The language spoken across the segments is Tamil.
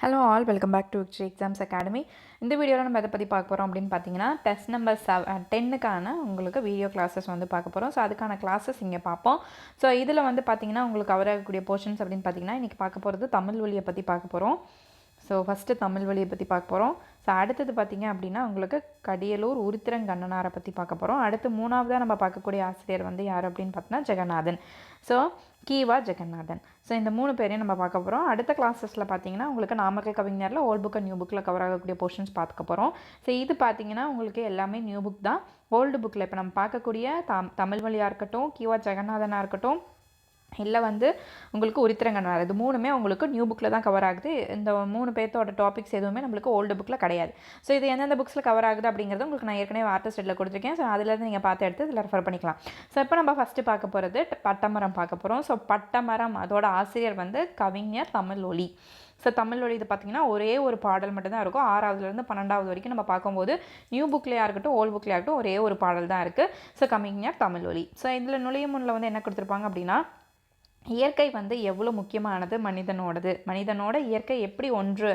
Hello all welcome back to Victory exams academy இந்த வீடியோவில் நம்ம எதை பற்றி பார்க்க போகிறோம் அப்படின்னு பார்த்தீங்கன்னா டெஸ்ட் நம்பர் செவன் டென்னுக்கான உங்களுக்கு வீடியோ கிளாஸஸ் வந்து பார்க்க போகிறோம் ஸோ அதுக்கான கிளாஸஸ் இங்கே பார்ப்போம். ஸோ இதில் வந்து பார்த்தீங்கன்னா உங்களுக்கு கவர் ஆகக்கூடிய போர்ஷன்ஸ் அப்படின்னு பார்த்தீங்கன்னா இன்றைக்கி பார்க்க போகிறது தமிழ் வழியை பற்றி பார்க்க போகிறோம் ஸோ ஃபஸ்ட்டு தமிழ் வழியை பற்றி பார்க்க போகிறோம் ஸோ அடுத்தது பார்த்திங்க அப்படின்னா உங்களுக்கு கடியலூர் உருத்திரங்கண்ணனாரை பற்றி பார்க்க போகிறோம் அடுத்து மூணாவதாக நம்ம பார்க்கக்கூடிய ஆசிரியர் வந்து யார் அப்படின்னு பார்த்தோன்னா ஜெகநாதன். ஸோ கீவா ஜெகநாதன். ஸோ இந்த மூணு பேரையும் நம்ம பார்க்க போகிறோம் அடுத்த கிளாஸஸில் பார்த்தீங்கன்னா உங்களுக்கு நாமக்கல் கவிஞரில் ஓல்ட் புக் நியூ புக்கில் கவர் ஆகக்கூடிய போர்ஷன்ஸ் பார்க்க போகிறோம் ஸோ இது பார்த்தீங்கன்னா உங்களுக்கு எல்லாமே நியூ புக் தான். ஓல்டு புக்கில் இப்போ நம்ம பார்க்கக்கூடிய தம் தமிழ் வழியாக இருக்கட்டும் கீவா ஜெகநாதனாக இருக்கட்டும் இல்லை வந்து உங்களுக்கு உரித்திரங்கன் வராது. மூணுமே உங்களுக்கு நியூ புக்கில் தான் கவர் ஆகுது. இந்த மூணு பேர்த்தோட டாபிக்ஸ் எதுவுமே நம்மளுக்கு ஓல்டு புக்கில் கிடையாது. ஸோ இது எந்தெந்த புக்ஸில் கவர் ஆகுது அப்படிங்கிறது உங்களுக்கு நான் ஏற்கனவே ஆர்டிஸ்ட் ஸ்டெட்டில் கொடுத்துருக்கேன். ஸோ அதுலேருந்து நீங்கள் பார்த்து எடுத்து இதில் ரெஃபர் பண்ணிக்கலாம். ஸோ இப்போ நம்ம ஃபஸ்ட்டு பார்க்க போகிறது பட்டமரம் பார்க்க போகிறோம் ஸோ பட்டமரம் அதோட ஆசிரியர் வந்து கவிஞர் தமிழ் ஒலி ஸோ தமிழ் வழி இது பார்த்திங்கன்னா ஒரே ஒரு பாடல் மட்டும்தான் இருக்கும். ஆறாவதுலேருந்து பன்னெண்டாவது வரைக்கும் நம்ம பார்க்கும்போது நியூ புக்லேயா இருக்கட்டும் ஓல்டு புக்லேயா இருக்கட்டும் ஒரே ஒரு பாடல் தான் இருக்குது ஸோ கவிஞர் தமிழ் ஒலி ஸோ இதில் நுழையும் முன்னில் வந்து என்ன கொடுத்துருப்பாங்க அப்படின்னா இயற்கை வந்து எவ்வளோ முக்கியமானது? மனிதனோடது. மனிதனோட இயற்கை எப்படி ஒன்று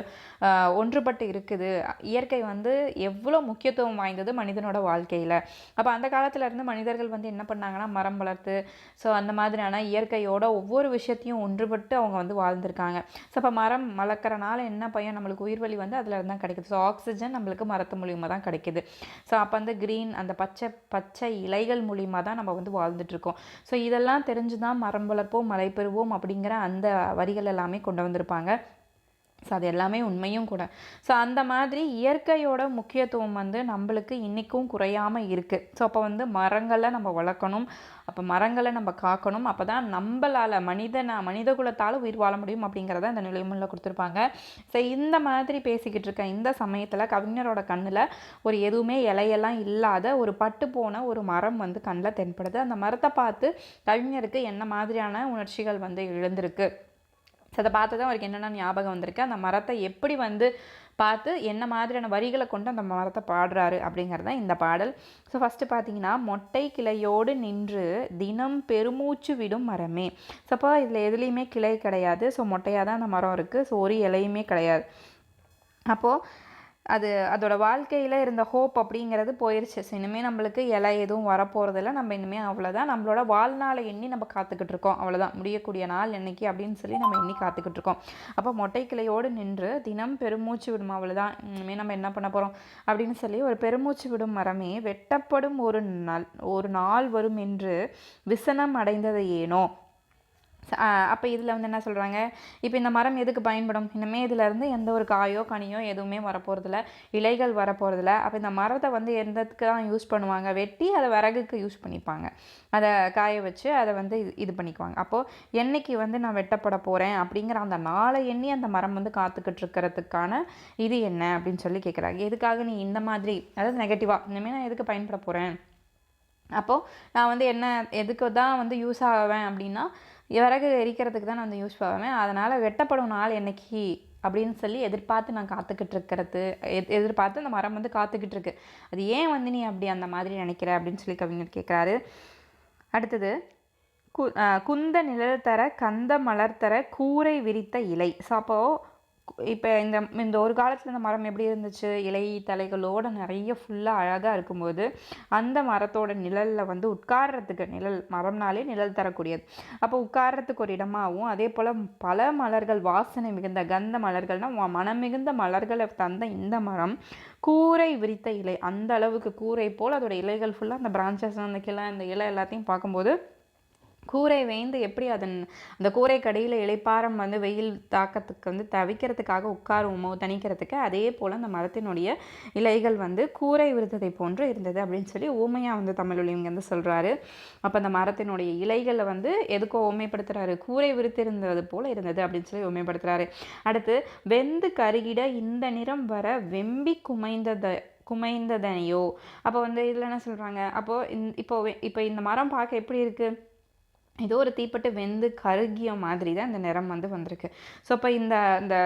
ஒன்றுபட்டு இருக்குது? இயற்கை வந்து எவ்வளோ முக்கியத்துவம் வாய்ந்தது மனிதனோட வாழ்க்கையில்? அப்போ அந்த காலத்தில் இருந்து மனிதர்கள் வந்து என்ன பண்ணாங்கன்னா மரம் வளர்த்து ஸோ அந்த மாதிரியான இயற்கையோட ஒவ்வொரு விஷயத்தையும் ஒன்றுபட்டு அவங்க வந்து வாழ்ந்திருக்காங்க. ஸோ அப்போ மரம் வளர்க்குறனால என்ன பையன் நம்மளுக்கு உயிர்வலி வந்து அதில் இருந்து தான் கிடைக்குது. ஸோ ஆக்சிஜன் நம்மளுக்கு மரத்து மூலியமாக தான் கிடைக்குது. ஸோ அப்போ அந்த க்ரீன் அந்த பச்சை பச்சை இலைகள் மூலியமாக தான் நம்ம வந்து வாழ்ந்துட்டுருக்கோம் ஸோ இதெல்லாம் தெரிஞ்சு தான் மரம் வளர்ப்போம் மழை பெறுவோம் அப்படிங்கிற அந்த வரிகள் எல்லாமே கொண்டு வந்திருப்பாங்க. ஸோ அது எல்லாமே உண்மையும் கூட. ஸோ அந்த மாதிரி இயற்கையோட முக்கியத்துவம் வந்து நம்மளுக்கு இன்றைக்கும் குறையாமல் இருக்குது ஸோ அப்போ வந்து மரங்களை நம்ம வளர்க்கணும். அப்போ மரங்களை நம்ம காக்கணும். அப்போ தான் நம்மளால் மனிதன மனித குலத்தால் உயிர் வாழ முடியும் அப்படிங்கிறத இந்த நிலைமுள்ள கொடுத்துருப்பாங்க. ஸோ இந்த மாதிரி பேசிக்கிட்டு இருக்க இந்த சமயத்தில் கவிஞரோட கண்ணில் ஒரு எதுவுமே இலையெல்லாம் இல்லாத ஒரு பட்டு போன ஒரு மரம் வந்து கண்ணில் தென்படுது. அந்த மரத்தை பார்த்து கவிஞருக்கு என்ன மாதிரியான உணர்ச்சிகள் வந்து எழுந்திருக்கு? ஸோ அதை பார்த்து தான் அவருக்கு என்னென்ன ஞாபகம் வந்திருக்கு. அந்த மரத்தை எப்படி வந்து பார்த்து என்ன மாதிரியான வரிகளை கொண்டு அந்த மரத்தை பாடுறாரு அப்படிங்கிறது தான் இந்த பாடல். ஸோ ஃபஸ்ட்டு பார்த்தீங்கன்னா மொட்டை கிளையோடு நின்று தினம் பெருமூச்சு விடும் மரமே. ஸோ அப்போ இதில் எதுலேயுமே கிளை கிடையாது. ஸோ மொட்டையாக தான் அந்த மரம் இருக்குது ஸோ ஒரு இலையுமே கிடையாது. அப்போது அது அதோட வாழ்க்கையில் இருந்த ஹோப் அப்படிங்கிறது போயிடுச்சு இனிமேல் நம்மளுக்கு இலை எதுவும் வரப்போகிறதில்ல நம்ம இனிமேல் அவ்வளோதான் நம்மளோட வாழ்நாளை எண்ணி நம்ம காத்துக்கிட்டு இருக்கோம். அவ்வளோதான் முடியக்கூடிய நாள் என்னைக்கு அப்படின்னு சொல்லி நம்ம எண்ணி காத்துக்கிட்டு இருக்கோம். அப்போ மொட்டை கிளையோடு நின்று தினம் பெருமூச்சு விடும் அவ்வளோதான் இனிமேல் நம்ம என்ன பண்ண போகிறோம் அப்படின்னு சொல்லி ஒரு பெருமூச்சு விடும் மரமே வெட்டப்படும் ஒரு நாள் ஒரு நாள் வரும் என்று விசனம் அடைந்தது ஏனோ அப்போ இதில் வந்து என்ன சொல்கிறாங்க இப்போ இந்த மரம் எதுக்கு பயன்படும்? இனிமேல் இதிலேருந்து எந்த ஒரு காயோ கனியோ எதுவுமே வரப்போகிறதில்ல இலைகள் வரப்போகிறதில்ல அப்போ இந்த மரத்தை வந்து எந்தத்துக்கு தான் யூஸ் பண்ணுவாங்க? வெட்டி அதை விறகுக்கு யூஸ் பண்ணிப்பாங்க. அதை காய வச்சு அதை வந்து இது இது பண்ணிக்குவாங்க. அப்போது என்னைக்கு வந்து நான் வெட்டப்பட போகிறேன் அப்படிங்கிற அந்த நாளை எண்ணி அந்த மரம் வந்து காத்துக்கிட்டு இருக்கிறதுக்கான இது என்ன அப்படின்னு சொல்லி கேட்குறாங்க எதுக்காக நீ இந்த மாதிரி அதாவது நெகட்டிவாக இனிமேல் நான் எதுக்கு பயன்பட போகிறேன் அப்போது நான் வந்து என்ன எதுக்கு தான் வந்து யூஸ் ஆவேன் அப்படின்னா விறகு எரிக்கிறதுக்கு தான் நான் வந்து யூஸ் பண்ணுவேன். அதனால் வெட்டப்படும் நாள் என்னைக்கு அப்படின்னு சொல்லி எதிர்பார்த்து நான் காத்துக்கிட்டு இருக்கிறது. எத் எதிர்பார்த்து அந்த மரம் வந்து காத்துக்கிட்டு இருக்கு. அது ஏன் வந்து நீ அப்படி அந்த மாதிரி நினைக்கிற அப்படின்னு சொல்லி கவிஞர் கேட்குறாரு அடுத்தது கு குந்த நிழல் தர கந்த மலர் தர கூரை விரித்த இலை. ஸோ அப்போது இப்போ இந்த இந்த ஒரு காலத்தில் இந்த மரம் எப்படி இருந்துச்சு? இலை தலைகளோடு நிறைய ஃபுல்லாக அழகாக இருக்கும்போது அந்த மரத்தோட நிழலில் வந்து உட்கார்றதுக்கு நிழல் மரம்னாலே நிழல் தரக்கூடியது. அப்போ உட்கார்றதுக்கு ஒரு இடமாகவும் அதே போல் பல மலர்கள் வாசனை மிகுந்த கந்த மலர்கள்னால் மனம் மிகுந்த மலர்களை தந்த இந்த மரம் கூரை விரித்த இலை. அந்த அளவுக்கு கூரை போல் அதோடய இலைகள் ஃபுல்லாக அந்த பிரான்ச்சஸ் அந்த கிளை அந்த இலை எல்லாத்தையும் பார்க்கும்போது கூரை வேந்து எப்படி அதன் அந்த கூரை கடையில் இலைப்பாரம் வந்து வெயில் தாக்கத்துக்கு வந்து தவிக்கிறதுக்காக உட்காருவோமோ தணிக்கிறதுக்கு அதே போல் அந்த மரத்தினுடைய இலைகள் வந்து கூரை விருத்ததை போன்று இருந்தது அப்படின்னு சொல்லி ஊமையாக வந்து தமிழ் இவங்க வந்து சொல்கிறாரு அப்போ அந்த மரத்தினுடைய இலைகளை வந்து எதுக்கோ ஊமைப்படுத்துகிறாரு கூரை விருத்திருந்தது போல் இருந்தது அப்படின்னு சொல்லி ஊமைப்படுத்துகிறாரு அடுத்து வெந்து கருகிட இந்த நிறம் வர வெம்பி குமைந்தத குமைந்ததனையோ? அப்போ வந்து இதில் என்ன சொல்கிறாங்க அப்போது இந் இப்போ இப்போ இந்த மரம் பார்க்க எப்படி இருக்குது ஏதோ ஒரு தீப்பட்டு வெந்து கருகிய மாதிரி தான் இந்த நிறம் வந்து வந்திருக்கு. ஸோ அப்போ இந்த இந்த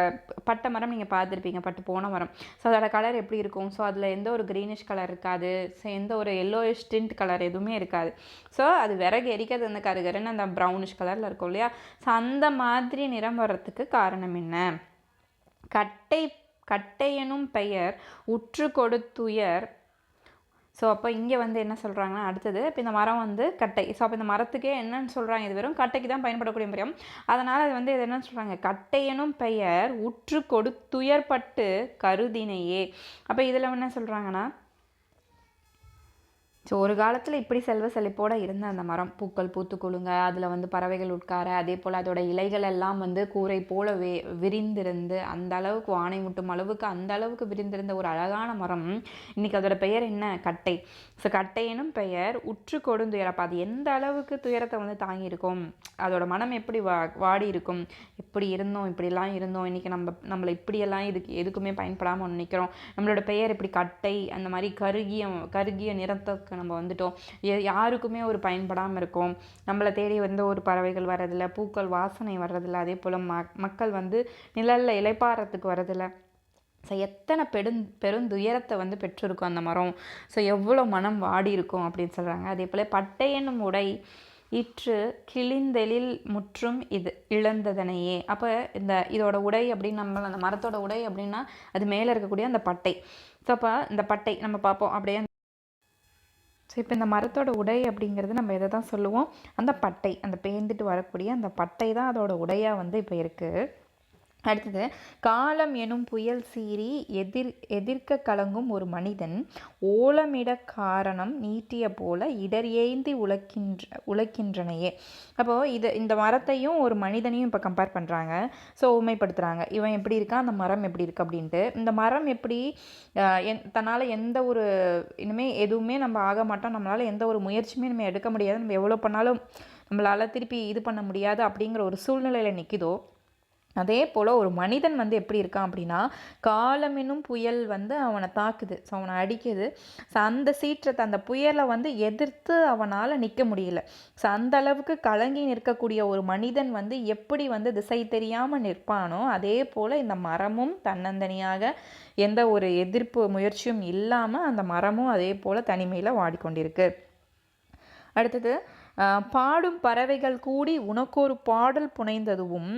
பட்டை மரம் நீங்கள் பார்த்துருப்பீங்க பட்டு போன மரம். ஸோ அதோட கலர் எப்படி இருக்கும்? ஸோ அதில் எந்த ஒரு க்ரீனிஷ் கலர் இருக்காது. ஸோ எந்த ஒரு எல்லோயிஷ் டிண்ட் கலர் எதுவுமே இருக்காது. ஸோ அது விறகு எரிக்கிறது அந்த கருகருன்னு அந்த ப்ரௌனிஷ் கலரில் இருக்கும் இல்லையா? ஸோ அந்த மாதிரி நிறம் வர்றதுக்கு காரணம் என்ன? கட்டை கட்டையனும் பெயர் உற்று கொடுத்துயர் ஸோ அப்போ இங்கே வந்து என்ன சொல்கிறாங்கன்னா அடுத்தது இப்போ இந்த மரம் வந்து கட்டை. ஸோ அப்போ இந்த மரத்துக்கே என்னன்னு சொல்கிறாங்க இது வெறும் கட்டைக்கு தான் பயன்படக்கூடிய மரம். அதனால் அது வந்து இது என்ன சொல்கிறாங்க கட்டையனும் பெயர் உற்று கொடுத்துயர்பட்டு கருதினையே. அப்போ இதில் என்ன சொல்கிறாங்கன்னா ஸோ ஒரு காலத்தில் இப்படி செல்வ செழிப்போடு இருந்த அந்த மரம் பூக்கள் பூத்து குலுங்க அதில் வந்து பறவைகள் உட்கார அதே போல் அதோட இலைகள் எல்லாம் வந்து கூரை போல வே விரிந்திருந்து அந்த அளவுக்கு வானை முட்டும் அளவுக்கு அந்த அளவுக்கு விரிந்திருந்த ஒரு அழகான மரம். இன்னைக்கு அதோட பெயர் என்ன? கட்டை. ஸோ கட்டையனும் பெயர் உற்று கொடுந்துயர் அப்போ அது எந்த அளவுக்கு துயரத்தை வந்து தாங்கியிருக்கும்? அதோட மனம் எப்படி வா வாடி இருக்கும் எப்படி இருந்தோம்? இப்படிலாம் இருந்தோம். இன்றைக்கி நம்ம நம்மளை இப்படியெல்லாம் இதுக்கு எதுக்குமே பயன்படாமல் நிற்கிறோம் நம்மளோட பெயர் இப்படி கட்டை அந்த மாதிரி கருகிய கருகிய நிறத்துக்கு நம்ம வந்துட்டோம். யாருக்குமே ஒரு பயன்படாமல் இருக்கும். நம்மளை தேடி வந்து ஒரு பறவைகள் வர்றதில்ல பூக்கள் வாசனை வர்றதில்ல. அதே போல் ம மக்கள் வந்து நிழலில் இலைப்பாறத்துக்கு வரதில்லை ஸோ எத்தனை பெரும் பெருந்துயரத்தை வந்து பெற்றிருக்கும் அந்த மரம். ஸோ எவ்வளோ மனம் வாடி இருக்கும் அப்படின்னு சொல்கிறாங்க அதே போல் பட்டையனும் உடை இற்று கிளிந்தெழில் முற்றும் இது இழந்ததனையே. அப்போ இந்த இதோட உடை அப்படின்னு நம்ம அந்த மரத்தோட உடை அப்படின்னா அது மேலே இருக்கக்கூடிய அந்த பட்டை. ஸோ அப்போ இந்த பட்டை நம்ம பார்ப்போம். அப்படியே ஸோ இப்போ இந்த மரத்தோட உடை அப்படிங்கிறது நம்ம எதை தான் சொல்லுவோம்? அந்த பட்டை. அந்த பேந்துட்டு வரக்கூடிய அந்த பட்டை தான் அதோட உடையாக வந்து இப்போ இருக்குது அடுத்தது காலம் எனும் புயல் சீறி எதிர் எதிர்க்க கலங்கும் ஒரு மனிதன் ஓலமிட காரணம் நீட்டிய போல இடர் ஏந்தி உழைக்கின்ற உழைக்கின்றனையே அப்போது இது இந்த மரத்தையும் ஒரு மனிதனையும் இப்போ கம்பேர் பண்ணுறாங்க ஸோ உண்மைப்படுத்துகிறாங்க இவன் எப்படி இருக்கான் அந்த மரம் எப்படி இருக்கு? அப்படின்ட்டு. இந்த மரம் எப்படி என் தன்னால் எந்த ஒரு இனிமேல் எதுவுமே நம்ம ஆக மாட்டோம். நம்மளால் எந்த ஒரு முயற்சியுமே நம்ம எடுக்க முடியாது. நம்ம எவ்வளோ பண்ணாலும் நம்மளால் திருப்பி இது பண்ண முடியாது அப்படிங்கிற ஒரு சூழ்நிலையில் நிற்கிதோ அதே போல் ஒரு மனிதன் வந்து எப்படி இருக்கான் அப்படின்னா காலம் என்னும் புயல் வந்து அவனை தாக்குது ஸோ அவனை அடிக்குது. ஸோ அந்த சீற்றத்தை அந்த புயலை வந்து எதிர்த்து அவனால் நிற்க முடியல. ஸோ அந்த அளவுக்கு கலங்கி நிற்கக்கூடிய ஒரு மனிதன் வந்து எப்படி வந்து திசை தெரியாமல் நிற்பானோ அதே போல் இந்த மரமும் தன்னந்தனியாக எந்த ஒரு எதிர்ப்பு முயற்சியும் இல்லாமல் அந்த மரமும் அதே போல் தனிமையில் வாடிக்கொண்டிருக்கு. அடுத்தது பாடும் பறவைகள் கூடி உனக்கொரு பாடல் புனைந்ததுவும்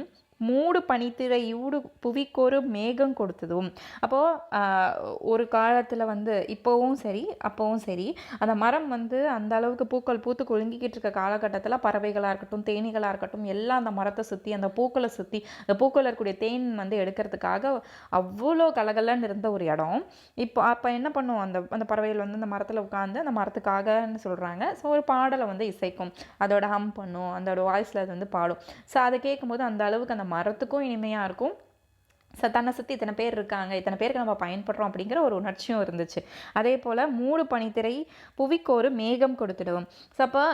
மூடு பனித்திரையூடு புவிக்கொரு மேகம் கொடுத்ததும். அப்போது ஒரு காலத்தில் வந்து இப்போவும் சரி அப்போவும் சரி அந்த மரம் வந்து அந்த அளவுக்கு பூக்கள் பூத்து குலுங்கிக்கிட்டு இருக்க காலகட்டத்தில் பறவைகளாக இருக்கட்டும் தேனீகளாக இருக்கட்டும் எல்லாம் அந்த மரத்தை சுற்றி அந்த பூக்களை சுற்றி அந்த பூக்கள் இருக்கக்கூடிய தேன் வந்து எடுக்கிறதுக்காக அவ்வளோ கலகலன்னு இருந்த ஒரு இடம். இப்போ அப்போ என்ன பண்ணும் அந்த அந்த பறவைகள் வந்து அந்த மரத்தில் உட்காந்து அந்த மரத்துக்காகன்னு சொல்கிறாங்க ஸோ ஒரு பாடலை வந்து இசைக்கும். அதோட ஹம் பண்ணும். அதோட வாய்ஸில் அது வந்து பாடும். ஸோ அதை கேட்கும்போது அந்த அளவுக்கு அந்த மரத்துக்கும் இனிமையாக இருக்கும். ச தன்னை சுற்றி இத்தனை பேர் இருக்காங்க இத்தனை பேருக்கு நம்ம பயன்படுறோம் அப்படிங்கிற ஒரு உணர்ச்சியும் இருந்துச்சு. அதே போல் மூடு பனித்திரை புவிக்கோரு மேகம் கொடுத்துடுவோம் ஸோ அப்போ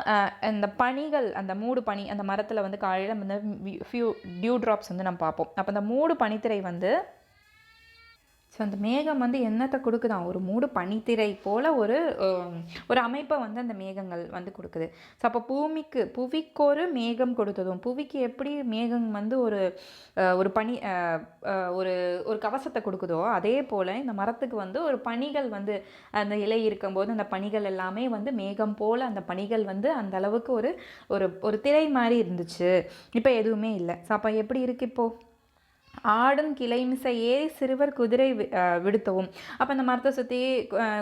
இந்த பனிகள் அந்த மூடு பனி அந்த மரத்தில் வந்து காலையில் வந்து ஃபியூ டியூ ட்ராப்ஸ் வந்து நம்ம பார்ப்போம். அப்போ அந்த மூடு பனித்திரை வந்து ஸோ அந்த மேகம் வந்து என்னத்தை கொடுக்குதான்? ஒரு மூடு பனித்திரை போல் ஒரு ஒரு அமைப்பை வந்து அந்த மேகங்கள் வந்து கொடுக்குது. ஸோ அப்போ பூமிக்கு புவிக்கு ஒரு மேகம் கொடுத்ததும் புவிக்கு எப்படி மேகம் வந்து ஒரு ஒரு பனி ஒரு ஒரு கவசத்தை கொடுக்குதோ அதே போல் இந்த மரத்துக்கு வந்து ஒரு பனிகள் வந்து அந்த இலை இருக்கும்போது அந்த பனிகள் எல்லாமே வந்து மேகம் போல் அந்த பனிகள் வந்து அந்த அளவுக்கு ஒரு ஒரு ஒரு திரை மாதிரி இருந்துச்சு. இப்போ எதுவுமே இல்லை. ஸோ அப்போ எப்படி இருக்கு இப்போது ஆடும் கிளைமிசை ஏறி சிறுவர் குதிரை விடுத்தவும். அப்போ அந்த மரத்தை சுற்றி